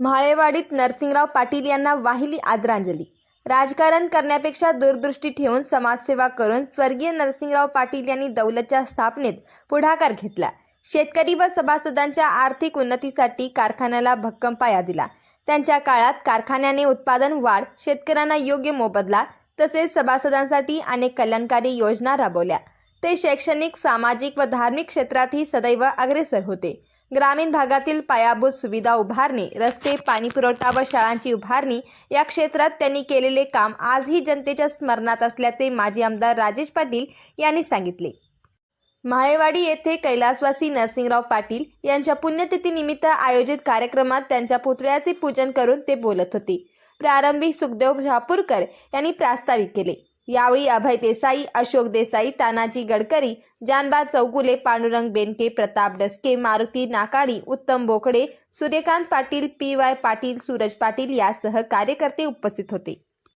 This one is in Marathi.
म्हाळेवाडीत नरसिंगराव पाटील यांना वाहिली आदरांजली. राजकारण करण्यापेक्षा दूरदृष्टी ठेवून समाजसेवा करून स्वर्गीय नरसिंगराव पाटील यांनी दौलतच्या स्थापनेत पुढाकार घेतला. शेतकरी व सभासदांच्या आर्थिक उन्नतीसाठी कारखान्याला भक्कम पाया दिला. त्यांच्या काळात कारखान्याने उत्पादन वाढ शेतकऱ्यांना योग्य मोबदला तसेच सभासदांसाठी अनेक कल्याणकारी योजना राबवल्या. ते शैक्षणिक सामाजिक व धार्मिक क्षेत्रातही सदैव अग्रेसर होते. ग्रामीण भागातील पायाभूत सुविधा उभारणी रस्ते पाणीपुरवठा व शाळांची उभारणी या क्षेत्रात त्यांनी केलेले काम आजही जनतेच्या स्मरणात असल्याचे माजी आमदार राजेश पाटील यांनी सांगितले. माळेवाडी येथे कैलासवासी नरसिंगराव पाटील यांच्या पुण्यतिथीनिमित्त आयोजित कार्यक्रमात त्यांच्या पुतळ्याचे पूजन करून ते बोलत होते. प्रारंभी सुखदेव शहापूरकर यांनी प्रास्ताविक केले. यावेळी अभय देसाई अशोक देसाई तानाजी गडकरी जानबा चौगुले पांडुरंग बेनके प्रताप डसके मारुती नाकाडी उत्तम बोकडे सूर्यकांत पाटील पी वाय पाटील सूरज पाटील यासह कार्यकर्ते उपस्थित होते.